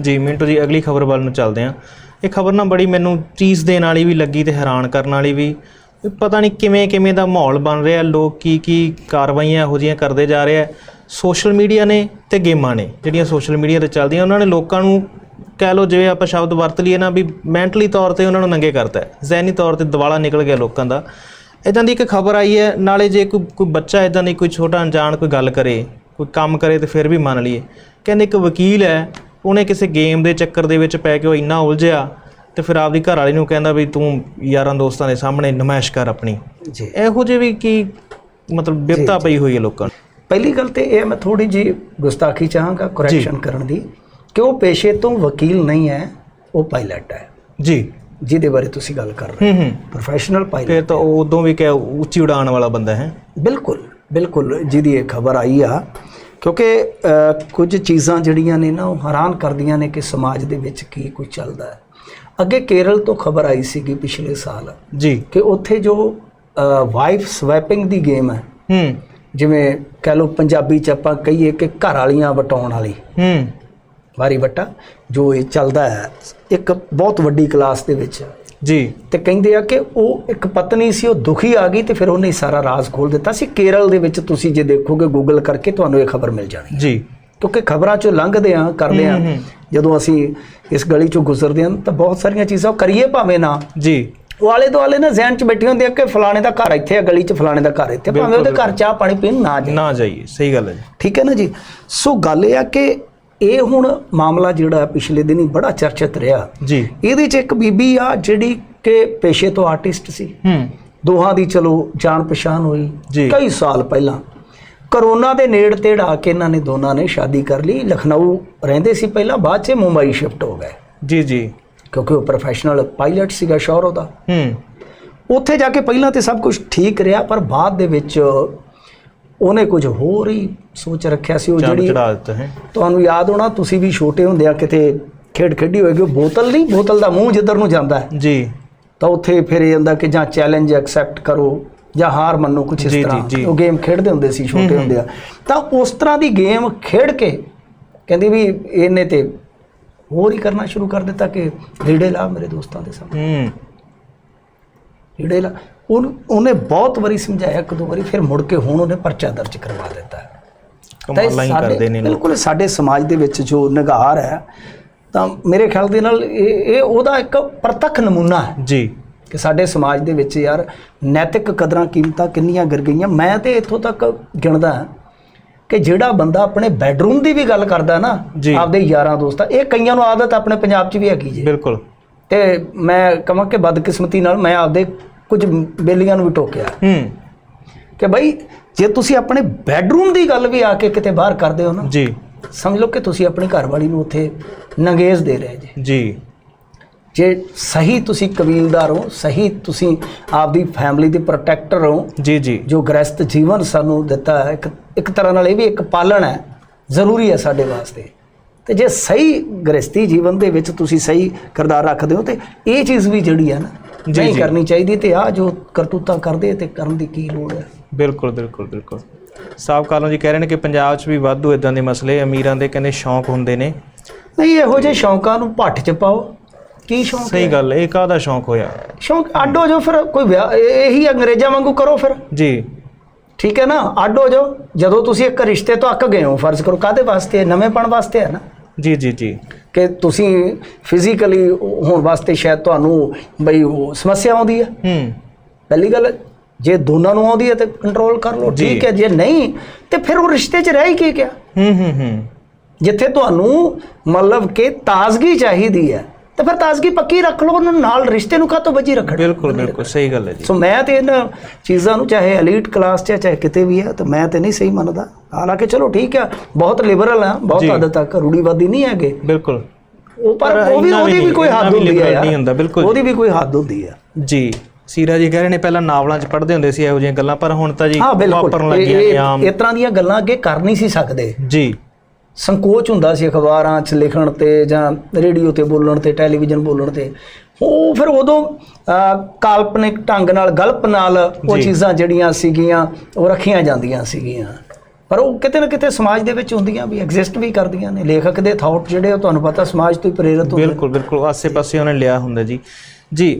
ਜੀ, ਮਿੰਟੂ ਜੀ, ਅਗਲੀ ਖਬਰ ਵੱਲ ਨੂੰ ਚੱਲਦੇ ਹਾਂ। ਇਹ ਖਬਰ ਨਾ ਬੜੀ ਮੈਨੂੰ ਚੀਜ਼ ਦੇਣ ਵਾਲੀ ਵੀ ਲੱਗੀ ਤੇ ਹੈਰਾਨ ਕਰਨ ਵਾਲੀ ਵੀ। ਪਤਾ ਨਹੀਂ ਕਿਵੇਂ ਕਿਵੇਂ ਦਾ ਮਾਹੌਲ ਬਣ ਰਿਹਾ ਲੋਕ ਕੀ ਕੀ ਕਾਰਵਾਈਆਂ ਇਹੋ ਜਿਹੀਆਂ ਕਰਦੇ ਜਾ ਰਹੇ ਆ ਸੋਸ਼ਲ ਮੀਡੀਆ ਨੇ ਤੇ ਗੇਮਾਂ ਨੇ, ਜਿਹੜੀਆਂ ਸੋਸ਼ਲ ਮੀਡੀਆ ਤੇ ਚੱਲਦੀਆਂ, ਉਹਨਾਂ ਨੇ ਲੋਕਾਂ ਨੂੰ ਕਹਿ ਲਓ ਜਿਵੇਂ ਆਪਾਂ ਸ਼ਬਦ ਵਰਤ ਲਈਏ ਨਾ ਵੀ ਮੈਂਟਲੀ ਤੌਰ ਤੇ ਉਹਨਾਂ ਨੂੰ ਨੰਗੇ ਕਰਤਾ ਹੈ। ਜ਼ਹਿਨੀ ਤੌਰ ਤੇ ਦਿਵਾਲਾ ਨਿਕਲ ਗਿਆ ਲੋਕਾਂ ਦਾ। ਇਦਾਂ ਦੀ ਇੱਕ ਖਬਰ ਆਈ ਹੈ, ਨਾਲੇ ਜੇ ਕੋਈ ਕੋਈ ਬੱਚਾ ਇਦਾਂ ਦੀ ਕੋਈ ਛੋਟਾ ਅਣਜਾਣ ਕੋਈ ਗੱਲ ਕਰੇ, ਕੋਈ ਕੰਮ ਕਰੇ ਤੇ ਫਿਰ ਵੀ ਮੰਨ ਲਈਏ। ਕਹਿੰਦੇ ਇੱਕ ਵਕੀਲ ਹੈ ਉਹਨੇ ਕਿਸੇ ਗੇਮ ਦੇ ਚੱਕਰ ਦੇ ਵਿੱਚ ਪੈ ਕੇ ਉਹ ਇੰਨਾ ਉਲਝਿਆ ਤੇ ਫਿਰ ਆਪਦੀ ਘਰ ਵਾਲੀ ਨੂੰ ਕਹਿੰਦਾ ਵੀ ਤੂੰ ਯਾਰਾਂ ਦੋਸਤਾਂ ਦੇ ਸਾਹਮਣੇ ਨਮਾਇਸ਼ ਕਰ ਆਪਣੀ। ਜੀ। ਇਹੋ ਜਿਹੇ ਵੀ ਕੀ ਮਤਲਬ ਬਿਪਤਾ ਪਈ ਹੋਈ ਹੈ ਲੋਕਾਂ ਨੂੰ? ਪਹਿਲੀ ਗੱਲ ਤੇ ਇਹ ਮੈਂ ਥੋੜੀ ਜੀ ਗੁਸਤਾਖੀ ਚਾਹਾਂਗਾ ਕਰੈਕਸ਼ਨ ਕਰਨ ਦੀ ਕਿ ਉਹ ਪੇਸ਼ੇ ਤੋਂ ਵਕੀਲ ਨਹੀਂ ਹੈ ਉਹ ਪਾਇਲਟ ਹੈ। ਜੀ। ਜਿਹਦੇ ਬਾਰੇ ਤੁਸੀਂ ਗੱਲ ਕਰ ਰਹੇ ਹੂੰ। ਪ੍ਰੋਫੈਸ਼ਨਲ ਪਾਇਲਟ ਫਿਰ ਤਾਂ ਉਹ ਉਦੋਂ ਵੀ ਕਹਿ ਉੱਚੀ ਉਡਾਣ ਵਾਲਾ ਬੰਦਾ ਹੈ? ਬਿਲਕੁਲ ਬਿਲਕੁਲ ਜਿਹਦੀ ਇਹ ਖਬਰ ਆਈ ਆ ਕਿਉਂਕਿ ਕੁਝ ਚੀਜ਼ਾਂ ਜਿਹੜੀਆਂ ਨੇ ਨਾ ਉਹ ਹੈਰਾਨ ਕਰਦੀਆਂ ਨੇ ਕਿ ਸਮਾਜ ਦੇ ਵਿੱਚ ਕੀ ਕੁਝ ਚੱਲਦਾ ਹੈ। ਅੱਗੇ ਕੇਰਲ ਤੋਂ ਖਬਰ ਆਈ ਸੀਗੀ ਪਿਛਲੇ ਸਾਲ ਜੀ। ਕਿ ਉੱਥੇ ਜੋ ਵਾਈਫ ਸਵੈਪਿੰਗ ਦੀ ਗੇਮ ਹੈ ਹੂੰ। ਜਿਵੇਂ ਕਹ ਲਓ ਪੰਜਾਬੀ ਚ ਆਪਾਂ ਕਹੀਏ ਕਿ ਘਰ ਵਾਲੀਆਂ ਵਟਾਉਣ ਵਾਲੀ। ਹੂੰ। ਵਾਰੀ ਵਟਾ ਜੋ ਇਹ ਚੱਲਦਾ ਹੈ ਇੱਕ ਬਹੁਤ ਵੱਡੀ ਕਲਾਸ ਦੇ ਵਿੱਚ। ਜੀ। ਤੇ ਕਹਿੰਦੇ ਆ ਕਿ ਉਹ ਇੱਕ ਪਤਨੀ ਸੀ ਉਹ ਦੁਖੀ ਆ ਗਈ ਤੇ ਫਿਰ ਉਹਨੇ ਸਾਰਾ ਰਾਜ਼ ਖੋਲ ਦਿੱਤਾ ਸੀ। ਕੇਰਲ ਦੇ ਵਿੱਚ ਤੁਸੀਂ ਜੇ ਦੇਖੋਗੇ ਗੂਗਲ ਕਰਕੇ ਤੁਹਾਨੂੰ ਇਹ ਖਬਰ ਮਿਲ ਜਾਣੀ ਜੀ। ਕਿਉਂਕਿ ਖਬਰਾਂ ਚੋਂ ਲੰਘਦੇ ਆ ਕਰਦੇ ਆ। ਜਦੋਂ ਅਸੀਂ ਇਸ ਗਲੀ ਚੋਂ ਗੁਜ਼ਰਦੇ ਹਾਂ ਤਾਂ ਬਹੁਤ ਸਾਰੀਆਂ ਚੀਜ਼ਾਂ ਉਹ ਕਰੀਏ ਭਾਵੇਂ ਨਾ। ਜੀ। ਉਹ ਆਲੇ ਦੁਆਲੇ ਨਾ ਜ਼ਹਿਨ 'ਚ ਬੈਠੇ ਹੁੰਦੇ ਆ ਕਿ ਫਲਾਣੇ ਦਾ ਘਰ ਇੱਥੇ ਆ ਗਲੀ 'ਚ ਫਲਾਣੇ ਦਾ ਘਰ ਇੱਥੇ ਭਾਵੇਂ ਉਹਦੇ ਘਰ ਚਾਹ ਪਾਣੀ ਪੀਣ ਨਾ ਜਾਏ ਨਾ ਜਾਈਏ ਸਹੀ ਗੱਲ ਹੈ ਜੀ। ਠੀਕ ਹੈ ਨਾ ਜੀ? ਸੋ ਗੱਲ ਇਹ ਆ ਕਿ ਇਹ ਹੁਣ ਮਾਮਲਾ ਜਿਹੜਾ ਪਿਛਲੇ ਦਿਨੀ ਬੜਾ ਚਰਚਿਤ ਰਿਹਾ। ਜੀ। ਇਹਦੇ 'ਚ ਇੱਕ ਬੀਬੀ ਆ ਜਿਹੜੀ ਕਿ ਪੇਸ਼ੇ ਤੋਂ ਆਰਟਿਸਟ ਸੀ। ਹੂੰ। ਦੋਹਾਂ ਦੀ ਚਲੋ ਜਾਣ ਪਛਾਣ ਹੋਈ। ਕਈ ਸਾਲ ਪਹਿਲਾਂ। ਕਰੋਨਾ ਦੇ ਨੇੜ ਤੇੜ ਆ ਕੇ ਇਹਨਾਂ ਨੇ ਦੋਨਾਂ ਨੇ ਸ਼ਾਦੀ ਕਰ ਲਈ। ਲਖਨਊ ਰਹਿੰਦੇ ਸੀ ਪਹਿਲਾਂ ਬਾਅਦ 'ਚ ਮੁੰਬਈ ਸ਼ਿਫਟ ਹੋ ਗਏ। ਜੀ ਜੀ। ਕਿਉਂਕਿ ਉਹ ਪ੍ਰੋਫੈਸ਼ਨਲ ਪਾਇਲਟ ਸੀਗਾ ਸ਼ੌਹਰ ਉਹਦਾ ਹੂੰ। ਉੱਥੇ ਜਾ ਕੇ ਪਹਿਲਾਂ ਤੇ ਸਭ ਕੁਝ ਠੀਕ ਰਿਹਾ ਪਰ ਬਾਅਦ ਦੇ ਵਿੱਚ ਉਹਨੇ ਕੁਝ ਹੋਰ ਹੀ ਸੋਚ ਰੱਖਿਆ ਸੀ ਉਹ ਜਿਹੜੀ ਚੜਾ ਦਿੱਤਾ ਹੈ। ਤੁਹਾਨੂੰ ਯਾਦ ਹੋਣਾ ਤੁਸੀਂ ਵੀ ਛੋਟੇ ਹੁੰਦਿਆਂ ਕਿਤੇ ਖੇਡ ਖੇਡੀ ਹੋਏਗੀ ਬੋਤਲ ਨਹੀਂ ਬੋਤਲ ਦਾ ਮੂੰਹ ਜਿੱਧਰ ਨੂੰ ਜਾਂਦਾ ਹੈ। ਜੀ। ਤਾਂ ਉੱਥੇ ਫਿਰ ਇਹ ਜਾਂਦਾ ਕਿ ਜਾਂ ਚੈਲੰਜ ਐਕਸੈਪਟ ਕਰੋ ਜਾਂ ਹਾਰ ਮੰਨੋ ਕੁਝ ਇਸ ਤਰ੍ਹਾਂ। ਉਹ ਗੇਮ ਖੇਡਦੇ ਹੁੰਦੇ ਸੀ ਛੋਟੇ ਹੁੰਦਿਆਂ ਤਾਂ ਉਸ ਤਰ੍ਹਾਂ ਦੀ ਗੇਮ ਖੇਡ ਕੇ ਕਹਿੰਦੀ ਵੀ ਇਹਨੇ ਤੇ ਹੋਰ ਹੀ ਕਰਨਾ ਸ਼ੁਰੂ ਕਰ ਦਿੱਤਾ ਕਿ ਲੀੜੇ ਲਾ ਮੇਰੇ ਦੋਸਤਾਂ ਦੇ ਸਾਹਮਣੇ। ਹੂੰ। ਲੀੜੇ ਲਾ। ਉਹਨੂੰ ਉਹਨੇ ਬਹੁਤ ਵਾਰੀ ਸਮਝਾਇਆ ਇੱਕ ਦੋ ਵਾਰੀ ਫਿਰ ਮੁੜ ਕੇ ਹੁਣ ਉਹਨੇ ਪਰਚਾ ਦਰਜ ਕਰਵਾ ਦਿੱਤਾ। ਕਮਾਲਾਂ ਹੀ ਕਰਦੇ ਨੇ ਬਿਲਕੁਲ ਸਾਡੇ ਸਮਾਜ ਦੇ ਵਿੱਚ ਜੋ ਨਿਗਾਰ ਹੈ ਤਾਂ ਮੇਰੇ ਖਿਆਲ ਦੇ ਨਾਲ ਇਹ ਇਹ ਉਹਦਾ ਇੱਕ ਪ੍ਰਤੱਖ ਨਮੂਨਾ ਹੈ ਜੀ। ਕਿ ਸਾਡੇ ਸਮਾਜ ਦੇ ਵਿੱਚ ਯਾਰ ਨੈਤਿਕ ਕਦਰਾਂ ਕੀਮਤਾਂ ਕਿੰਨੀਆਂ ਗਿਰ ਗਈਆਂ। ਮੈਂ ਤੇ ਇੱਥੋਂ ਤੱਕ ਗਿਣਦਾ ਹਾਂ ਕਿ ਜਿਹੜਾ ਬੰਦਾ ਆਪਣੇ ਬੈੱਡਰੂਮ ਦੀ ਵੀ ਗੱਲ ਕਰਦਾ ਨਾ। ਆਪਦੇ ਯਾਰਾਂ ਦੋਸਤਾਂ ਇਹ ਕਈਆਂ ਨੂੰ ਆਦਤ ਆਪਣੇ ਪੰਜਾਬ 'ਚ ਵੀ ਹੈਗੀ ਜੇ। ਬਿਲਕੁਲ। ਤੇ ਮੈਂ ਕਹਾਂ ਕਿ ਬਦਕਿਸਮਤੀ ਨਾਲ ਮੈਂ ਆਪਦੇ ਕੁਝ ਬੇਲੀਆਂ ਨੂੰ ਵੀ ਟੋਕਿਆ। ਹੂੰ। ਕਿ ਭਾਈ ਜੇ ਤੁਸੀਂ ਆਪਣੇ ਬੈੱਡਰੂਮ ਦੀ ਗੱਲ ਵੀ ਆ ਕੇ ਕਿਤੇ ਬਾਹਰ ਕਰਦੇ ਹੋ ਨਾ ਜੀ। ਸਮਝ ਲਓ ਕਿ ਤੁਸੀਂ ਆਪਣੀ ਘਰਵਾਲੀ ਨੂੰ ਉੱਥੇ ਨੰਗੇਜ਼ ਦੇ ਰਹੇ ਜੇ। ਜੀ। ਜੇ ਸਹੀ ਤੁਸੀਂ ਕਬੀਲਦਾਰ ਹੋ ਸਹੀ ਤੁਸੀਂ ਆਪਦੀ ਫੈਮਿਲੀ ਦੇ ਪ੍ਰੋਟੈਕਟਰ ਹੋ ਜੀ ਜੀ। ਜੋ ਗ੍ਰਸਤ ਜੀਵਨ ਸਾਨੂੰ ਦਿੱਤਾ ਹੈ ਇੱਕ ਇੱਕ ਤਰ੍ਹਾਂ ਨਾਲ ਇਹ ਵੀ ਇੱਕ ਪਾਲਣ ਹੈ ਜ਼ਰੂਰੀ ਹੈ ਸਾਡੇ ਵਾਸਤੇ। ਤੇ ਜੇ ਸਹੀ ਗ੍ਰਸਤੀ ਜੀਵਨ ਦੇ ਵਿੱਚ ਤੁਸੀਂ ਸਹੀ ਕਿਰਦਾਰ ਰੱਖਦੇ ਹੋ ਤੇ ਇਹ ਚੀਜ਼ ਵੀ ਜਿਹੜੀ ਹੈ ਨਾ ਨਹੀਂ। ਕਰਨੀ ਚਾਹੀਦੀ ਤੇ ਆ ਜੋ ਕਰਤੂਤਾਂ ਕਰਦੇ ਤੇ ਕਰਨ ਦੀ ਕੀ ਲੋੜ ਹੈ। ਬਿਲਕੁਲ ਬਿਲਕੁਲ ਬਿਲਕੁਲ। ਸਾਫ਼ ਕਾਲੋਂ ਜੀ ਕਹਿ ਰਹੇ ਨੇ ਕਿ ਪੰਜਾਬ 'ਚ ਵੀ ਵਾਧੂ ਇਦਾਂ ਦੇ ਮਸਲੇ ਅਮੀਰਾਂ ਦੇ ਕਹਿੰਦੇ ਸ਼ੌਂਕ ਹੁੰਦੇ ਨੇ। ਨਹੀਂ ਇਹੋ ਜਿਹੇ ਸ਼ੌਂਕਾਂ ਨੂੰ ਭੱਠ 'ਚ ਪਾਓ। ਕੀ ਸ਼ੌਂਕ ਸਹੀ ਗੱਲ ਇਹ ਕਾਹਦਾ ਸ਼ੌਂਕ ਹੋਇਆ? ਸ਼ੌਂਕ ਅੱਡੋ ਜੋ ਫਿਰ ਕੋਈ ਵਿਆਹ ਇਹ- ਅੰਗਰੇਜ਼ਾਂ ਵਾਂਗੂ ਕਰੋ ਫਿਰ। ਜੀ। ਠੀਕ ਹੈ ਨਾ? ਅੱਡ ਹੋ ਜਾਓ। ਜਦੋਂ ਤੁਸੀਂ ਇੱਕ ਰਿਸ਼ਤੇ ਤੋਂ ਅੱਕ ਗਏ ਹੋ ਫਰਜ਼ ਕਰੋ ਕਾਦੇ ਵਾਸਤੇ? ਨਵੇਂਪਣ ਵਾਸਤੇ ਹੈ ਨਾ? ਜੀ ਜੀ ਜੀ। ਕਿ ਤੁਸੀਂ ਫਿਜ਼ੀਕਲੀ ਹੋਣ ਵਾਸਤੇ ਸ਼ਾਇਦ ਤੁਹਾਨੂੰ ਬਈ ਉਹ ਸਮੱਸਿਆ ਆਉਂਦੀ ਹੈ ਹੂੰ। ਪਹਿਲੀ ਗੱਲ ਜੇ ਦੋਨਾਂ ਨੂੰ ਆਉਂਦੀ ਹੈ ਤੇ ਕੰਟਰੋਲ ਕਰ ਲਓ। ਠੀਕ ਹੈ। ਜੇ ਨਹੀਂ ਤੇ ਫਿਰ ਉਹ ਰਿਸ਼ਤੇ 'ਚ ਰਹਿ ਹੀ ਕੀ ਗਿਆ? ਹੂੰ ਹੂੰ ਹੂੰ। ਜਿੱਥੇ ਤੁਹਾਨੂੰ ਮਤਲਬ ਕਿ ਤਾਜ਼ਗੀ ਚਾਹੀਦੀ ਹੈ। ਤੇ ਫਿਰ ਤਾਜ਼ਗੀ ਪੱਕੀ ਰੱਖ ਲਓ ਉਹਨਾਂ ਨਾਲ ਰਿਸ਼ਤੇ ਨੂੰ ਕਾਹਤੋਂ ਬਚੀ ਰੱਖਣਾ? ਬਿਲਕੁਲ ਬਿਲਕੁਲ ਸਹੀ ਗੱਲ ਹੈ ਜੀ। ਸੋ ਮੈਂ ਤੇ ਇਹਨਾਂ ਚੀਜ਼ਾਂ ਨੂੰ ਚਾਹੇ ਐਲੀਟ ਕਲਾਸ 'ਚ ਚਾਹੇ ਕਿਤੇ ਵੀ ਹੈ ਤਾਂ ਮੈਂ ਤੇ ਨਹੀਂ ਸਹੀ ਮੰਨਦਾ। ਹਾਲਾਂਕਿ ਚਲੋ ਠੀਕ ਹੈ ਬਹੁਤ ਲਿਬਰਲ ਆ ਬਹੁਤ। ਹੱਦ ਤੱਕ ਰੂੜੀਵਾਦੀ ਨਹੀਂ ਹੈਗੇ। ਬਿਲਕੁਲ। ਉਹ ਪਰ ਉਹ ਵੀ ਉਹਦੀ ਵੀ ਕੋਈ ਹੱਦ ਹੁੰਦੀ ਹੈ ਨਹੀਂ ਹੁੰਦਾ, ਬਿਲਕੁਲ। ਉਹਦੀ ਵੀ ਕੋਈ ਹੱਦ ਹੁੰਦੀ ਹੈ। ਜੀ। ਸੀਰਾ ਜੀ ਕਹਿ ਰਹੇ ਨੇ ਪਹਿਲਾਂ ਨਾਵਲਾਂ 'ਚ ਪੜ੍ਹਦੇ ਹੁੰਦੇ ਸੀ ਇਹੋ ਜਿਹੀਆਂ ਗੱਲਾਂ ਪਰ ਹੁਣ ਤਾਂ ਜੀ ਵਾਪਰਨ ਲੱਗੀਆਂ ਆਮ। ਇਸ ਤਰ੍ਹਾਂ ਦੀਆਂ ਗੱਲਾਂ ਅੱਗੇ ਕਰ ਨਹੀਂ ਸੀ ਸਕਦੇ। ਜੀ। ਸੰਕੋਚ ਹੁੰਦਾ ਸੀ ਅਖਬਾਰਾਂ 'ਚ ਲਿਖਣ ਤੇ ਜਾਂ ਰੇਡੀਓ ਤੇ ਬੋਲਣ ਤੇ ਟੈਲੀਵਿਜ਼ਨ ਬੋਲਣ ਤੇ। ਉਹ ਫਿਰ ਉਦੋਂ ਕਾਲਪਨਿਕ ਢੰਗ ਨਾਲ ਗਲਪ ਨਾਲ ਉਹ। ਚੀਜ਼ਾਂ ਜਿਹੜੀਆਂ ਸੀਗੀਆਂ ਉਹ ਰੱਖੀਆਂ ਜਾਂਦੀਆਂ ਸੀਗੀਆਂ। ਪਰ ਉਹ ਕਿਤੇ ਨਾ ਕਿਤੇ ਸਮਾਜ ਦੇ ਵਿੱਚ ਹੁੰਦੀਆਂ ਵੀ ਐਗਜ਼ਿਸਟ ਵੀ ਕਰਦੀਆਂ ਨੇ। ਲੇਖਕ ਦੇ ਥਾਟ ਜਿਹੜੇ ਉਹ ਤੁਹਾਨੂੰ ਪਤਾ ਸਮਾਜ ਤੋਂ ਹੀ ਪ੍ਰੇਰਿਤ ਹੁੰਦੇ ਬਿਲਕੁਲ ਬਿਲਕੁਲ। ਆਸੇ ਪਾਸੇ ਉਹਨੇ ਲਿਆ ਹੁੰਦਾ ਜੀ। ਜੀ